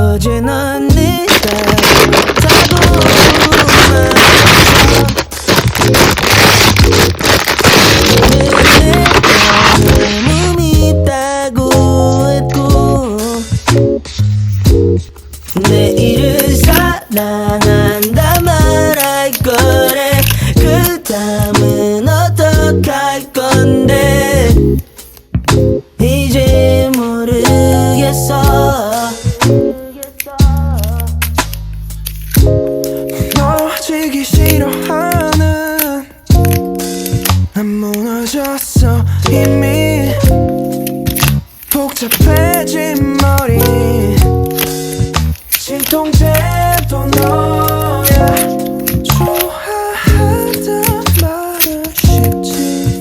네가 좋다고 말했어 너무 밉다고 했고 내일을 사랑한다 말할 거래 그 다음은 어떡할 건데 이제 모르겠어 지기 싫어하는 난 무너졌어. 이미 복잡해진 머리. 진통제도 너야. 좋아하다 말을 쉽지